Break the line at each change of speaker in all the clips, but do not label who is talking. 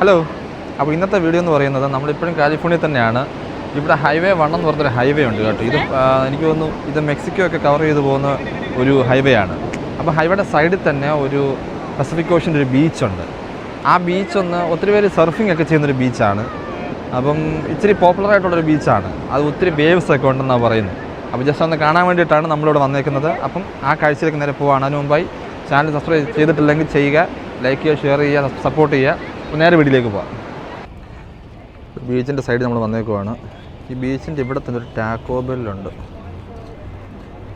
Hello അപ്പോൾ ഇന്നത്തെ video എന്ന് പറയുന്നത് നമ്മളിപ്പോഴും കാലിഫോർണിയ തന്നെയാണ്. ഇവിടെ ഹൈവേ വൺ എന്ന് പറഞ്ഞൊരു ഹൈവേ ഉണ്ട് കേട്ടോ. ഇത് എനിക്ക് തോന്നുന്നു ഇത് മെക്സിക്കോ ഒക്കെ കവർ ചെയ്ത് പോകുന്ന ഒരു ഹൈവേ ആണ്. അപ്പോൾ ഹൈവേയുടെ സൈഡിൽ തന്നെ ഒരു പസഫിക് ഓഷന്റെ ഒരു ബീച്ചുണ്ട് ആ ബീച്ച് ഒന്ന് ഒത്തിരി പേര് സർഫിംഗ് ഒക്കെ ചെയ്യുന്നൊരു ബീച്ചാണ് അപ്പം ഇച്ചിരി പോപ്പുലർ ആയിട്ടുള്ളൊരു ബീച്ചാണ് അത് ഒത്തിരി വേവ്സ് ഒക്കെ ഉണ്ടെന്നാണ് പറയുന്നത്. അപ്പോൾ ജസ്റ്റ് ഒന്ന് കാണാൻ വേണ്ടിയിട്ടാണ് നമ്മളിവിടെ വന്നേക്കുന്നത്. അപ്പം ആ കാഴ്ചയിലേക്ക് നേരെ പോവാണ്. അതിന് മുമ്പായി ചാനൽ സബ്സ്ക്രൈബ് ചെയ്തിട്ടില്ലെങ്കിൽ ചെയ്യുക. ലൈക്ക് ചെയ്യുക ഷെയർ ചെയ്യുക സപ്പോർട്ട് ചെയ്യുക. നേരെ വീട്ടിലേക്ക് പോവാം. ബീച്ചിന്റെ സൈഡിൽ നമ്മൾ വന്നേക്കുവാണ്. ഈ ബീച്ചിന്റെ ഇവിടെ തന്നെ ഒരു ടാക്കോബെല്ലുണ്ട്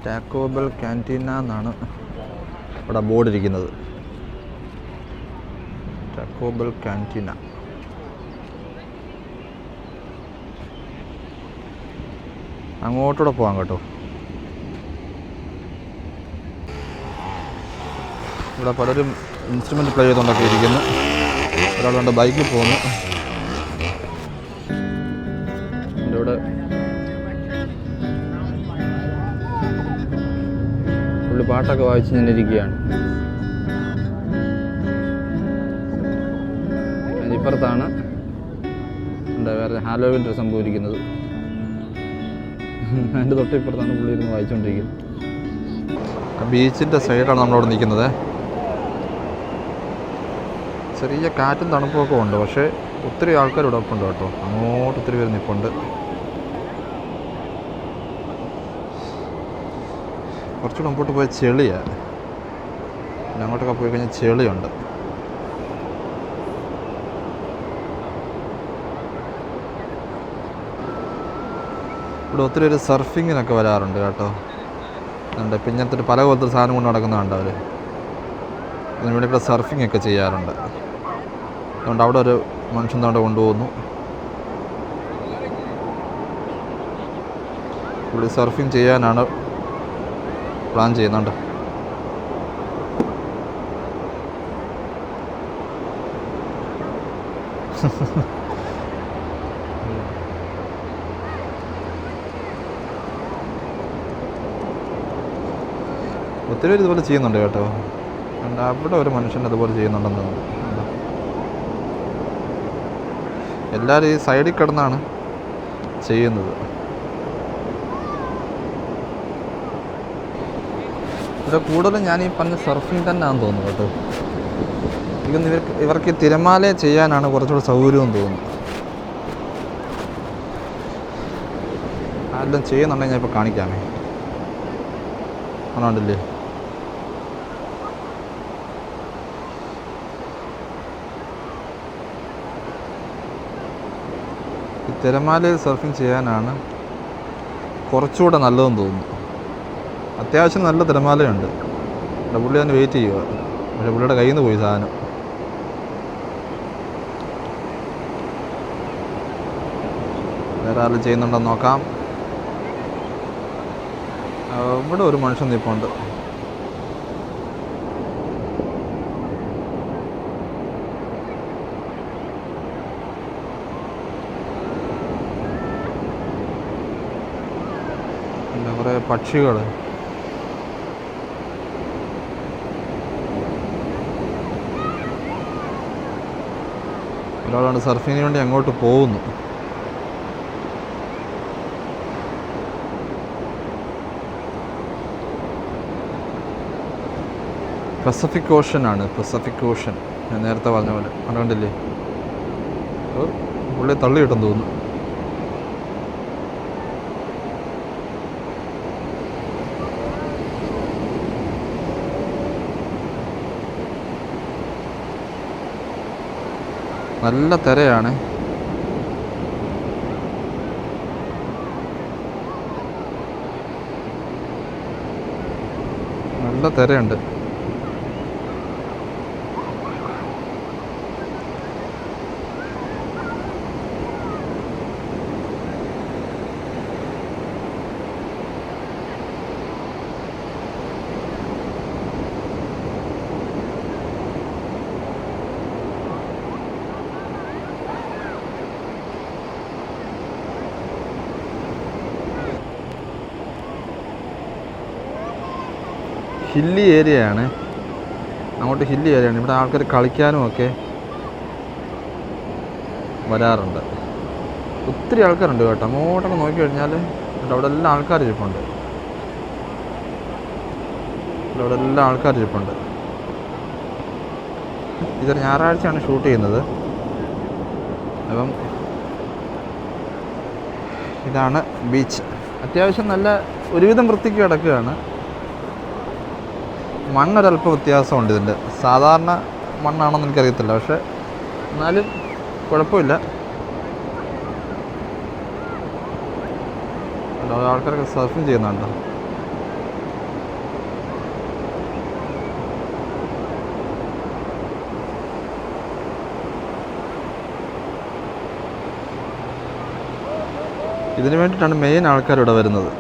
ടാക്കോബെൽ ക്യാന്റീന എന്നാണ് ഇവിടെ ബോർഡ് ഇരിക്കുന്നത്. ടാക്കോബൽ ക്യാന്റീന അങ്ങോട്ടൂടെ പോകാം കേട്ടോ. ഇവിടെ പലരും ഇൻസ്ട്രുമെന്റ് പ്ലേ ചെയ്തുകൊണ്ടൊക്കെ ഇരിക്കുന്നു ഒരാൾ ഒരാളുണ്ട് ബൈക്കിൽ പോകുന്നു. എന്റെ ഇവിടെ പുള്ളി പാട്ടൊക്കെ വായിച്ച് ഞാൻ ഇരിക്കുകയാണ്. ഇപ്പുറത്താണ് എന്താ വേറെ ഹാലോവിൻ സംഭവിക്കുന്നത്. അതിന്റെ തൊട്ട് ഇപ്പുറത്താണ് പുള്ളി ഇരുന്ന് വായിച്ചുകൊണ്ടിരിക്കുന്നത്. ബീച്ചിന്റെ സൈഡാണ് നമ്മളവിടെ നിൽക്കുന്നത്. ചെറിയ കാറ്റും തണുപ്പൊക്കെ ഉണ്ട്. പക്ഷേ ഒത്തിരി ആൾക്കാർ ഇവിടെ ഒപ്പുണ്ട് കേട്ടോ. അങ്ങോട്ട് ഒത്തിരി പേര് നിൽപ്പുണ്ട് കുറച്ചുകൂടെ മുമ്പോട്ട് പോയ ചെളിയാണ് പിന്നെ അങ്ങോട്ടൊക്കെ പോയി കഴിഞ്ഞാൽ ചെളിയുണ്ട്. ഇവിടെ ഒത്തിരി പേര് സർഫിങ്ങിനൊക്കെ വരാറുണ്ട് കേട്ടോ. ഉണ്ട് ഒരു പല പോലത്തെ ഒരു സാധനം കൊണ്ട് നടക്കുന്നുണ്ട് അവർ അതിനുവേണ്ടി ഇവിടെ ഒക്കെ ചെയ്യാറുണ്ട്. അതുകൊണ്ട് അവിടെ ഒരു മനുഷ്യൻ അവിടെ കൊണ്ടുപോകുന്നു. പുള്ളി സർഫിങ് ചെയ്യാനാണ് പ്ലാൻ ചെയ്യുന്നുണ്ട്. ഒത്തിരി പേര് ഇതുപോലെ ചെയ്യുന്നുണ്ട് കേട്ടോ. അവിടെ ഒരു മനുഷ്യൻ അതുപോലെ ചെയ്യുന്നുണ്ടെന്ന് തോന്നുന്നു ഉണ്ട്. എല്ലാവരും ഈ സൈഡിൽ കിടന്നാണ് ചെയ്യുന്നത്. ഇവിടെ കൂടുതലും ഞാൻ ഈ പറഞ്ഞ സർഫിങ് തന്നെയാണെന്ന് തോന്നുന്നു കേട്ടോ. ഇതൊന്നും ഇവർക്ക് ഇവർക്ക് ഈ തിരമാല ചെയ്യാനാണ് കുറച്ചുകൂടെ സൗകര്യം തോന്നുന്നു. ആരെല്ലാം ചെയ്യുന്നുണ്ടെങ്കിൽ ഞാൻ ഇപ്പോൾ കാണിക്കാമേ. ആണോണ്ടില്ലേ തിരമാലയിൽ സർഫിങ് ചെയ്യാനാണ് കുറച്ചുകൂടെ നല്ലതെന്ന് തോന്നുന്നു. അത്യാവശ്യം നല്ല തിരമാലയുണ്ട്. അവിടെ പുള്ളി അതിന് വെയിറ്റ് ചെയ്യുക. പക്ഷേ പുള്ളിയുടെ കയ്യിൽ നിന്ന് പോയി സാധനം. വേറെ ആരും ചെയ്യുന്നുണ്ടോ നോക്കാം. ഇവിടെ ഒരു മനുഷ്യൻ നിൽപ്പുണ്ട് പിന്നെ കുറേ പക്ഷികൾ ഒരാളാണ് സർഫിങ്ങിന് വേണ്ടി അങ്ങോട്ട് പോകുന്നു. പസഫിക് ഓഷൻ ആണ് പസഫിക് ഓഷൻ ഞാൻ നേരത്തെ പറഞ്ഞ പോലെ. അതുകൊണ്ടില്ലേ പുള്ളിയെ തള്ളി കിട്ടും തോന്നുന്നു. നല്ല തിരയാണ്. നല്ല തിരയുണ്ട്. ഹില്ലി ഏരിയയാണ് അങ്ങോട്ട് ഹില്ലി ഏരിയയാണ് ഇവിടെ ആൾക്കാർ കളിക്കാനും ഒക്കെ വരാറുണ്ട്. ഒത്തിരി ആൾക്കാരുണ്ട് കേട്ടോ. അങ്ങോട്ടൊക്കെ നോക്കി കഴിഞ്ഞാൽ അവിടെ എല്ലാം ആൾക്കാർ ഇരിപ്പുണ്ട്. ഇവിടെ എല്ലാം ആൾക്കാർ ഇരിപ്പുണ്ട്. ഇതൊരു ഞായറാഴ്ചയാണ് ഷൂട്ട് ചെയ്യുന്നത്. അപ്പം ഇതാണ് ബീച്ച്. അത്യാവശ്യം നല്ല ഒരുവിധം വൃത്തിക്ക് കിടക്കുകയാണ്. മണ്ണൊരല്പം വ്യത്യാസമുണ്ട് ഇതിന്റെ. സാധാരണ മണ്ണാണെന്ന് എനിക്കറിയത്തില്ല പക്ഷെ എന്നാലും കുഴപ്പമില്ല. ആൾക്കാരൊക്കെ സർഫിങ് ചെയ്യുന്നുണ്ടോ? ഇതിനു വേണ്ടിയിട്ടാണ് മെയിൻ ആൾക്കാർ ഇവിടെ വരുന്നത്.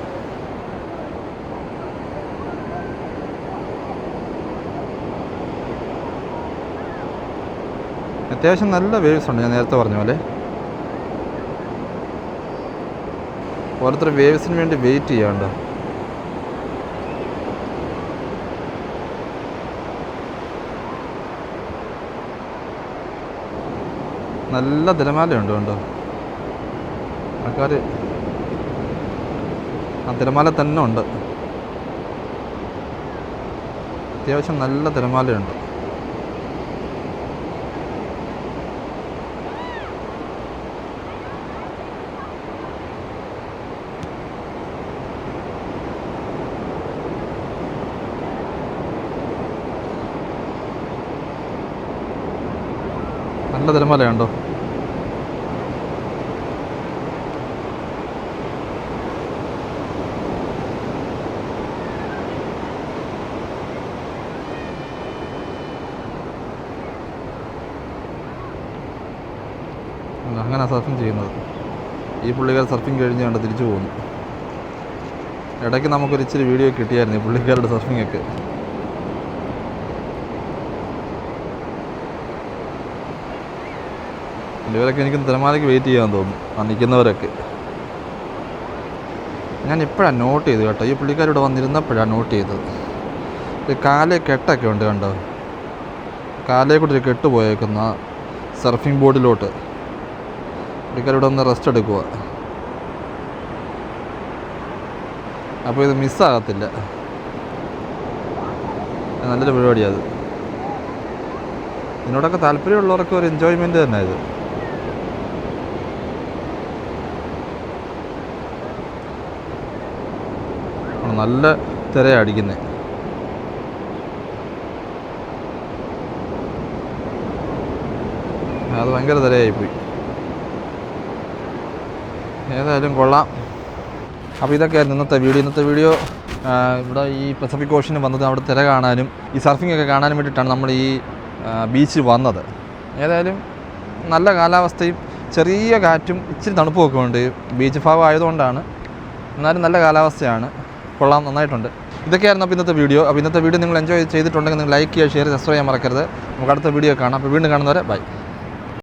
അത്യാവശ്യം നല്ല വേവ്സ് ഉണ്ട് ഞാൻ നേരത്തെ പറഞ്ഞ പോലെ. ഓരോരുത്തർ വേവ്സിന് വേണ്ടി വെയിറ്റ് ചെയ്യാണ്ട് നല്ല തിരമാലയുണ്ട് കണ്ടോ? ആൾക്കാർ ആ തിരമാല തന്നെ ഉണ്ട്. അത്യാവശ്യം നല്ല തിരമാലയുണ്ട്. നല്ല അല്ല, അങ്ങനെ സർഫിങ് ചെയ്യുന്നത്. ഈ പുള്ളിക്കാർ സർഫിങ് കഴിഞ്ഞ് കണ്ട് തിരിച്ചു പോകുന്നു. ഇടയ്ക്ക് നമുക്കൊരിച്ചിരി വീഡിയോ കിട്ടിയായിരുന്നു ഈ പുള്ളിക്കാരുടെ സർഫിംഗ് ഇവരൊക്കെ എനിക്ക് തിരമാലയ്ക്ക് വെയിറ്റ് ചെയ്യാൻ തോന്നും ആ നിൽക്കുന്നവരൊക്കെ. ഞാൻ ഇപ്പോഴാണ് നോട്ട് ചെയ്തു കേട്ടോ. ഈ പുള്ളിക്കാരിവിടെ വന്നിരുന്നപ്പോഴാണ് നോട്ട് ചെയ്തത്. ഇത് കാലേ കെട്ടൊക്കെ ഉണ്ട് കണ്ടോ? കാലേ കൂടി ഒരു കെട്ട് പോയേക്കുന്ന സർഫിംഗ് ബോർഡിലോട്ട് പുള്ളിക്കാർ ഇവിടെ ഒന്ന് റെസ്റ്റ് എടുക്കുക അപ്പോൾ ഇത് മിസ്സാകത്തില്ല നല്ലൊരു പരിപാടിയാണ് അത്. ഇതിനോടൊക്കെ താല്പര്യമുള്ളവർക്ക് ഒരു എൻജോയ്മെന്റ് തന്നെ ഇത്. ആണ് നല്ല തിരയടിക്കുന്നത് അത് ഭയങ്കര തിരയായിപ്പോയി. ഏതായാലും കൊള്ളാം. അപ്പോൾ ഇതൊക്കെയായിരുന്നു ഇന്നത്തെ വീഡിയോ. ഇന്നത്തെ വീഡിയോ ഇവിടെ ഈ പസഫിക് ഓഷന് വന്നത് അവിടെ തിര കാണാനും ഈ സർഫിംഗ് ഒക്കെ കാണാനും വേണ്ടിയിട്ടാണ് നമ്മൾ ഈ ബീച്ച് വന്നത്. ഏതായാലും നല്ല കാലാവസ്ഥയും ചെറിയ കാറ്റും ഇച്ചിരി തണുപ്പുമൊക്കെ ഉണ്ട്. ബീച്ച് ഭാഗം ആയതുകൊണ്ടാണ് എന്നാലും നല്ല കാലാവസ്ഥയാണ്. കൊള്ളാം നന്നായിട്ടുണ്ട്. ഇതൊക്കെയായിരുന്നു അപ്പോൾ ഇന്നത്തെ വീഡിയോ. അപ്പോൾ ഇന്നത്തെ വീഡിയോ നിങ്ങൾ എൻജോയ് ചെയ്തിട്ടുണ്ടെങ്കിൽ നിങ്ങൾ ലൈക്ക് ചെയ്യുക ഷെയർ സബ്സ്ക്രൈബ് ചെയ്യാൻ മറക്കരുത്. നമുക്ക് അടുത്ത വീഡിയോ കാണാം. അപ്പോൾ വീണ്ടും കാണുന്നവരെ ബൈ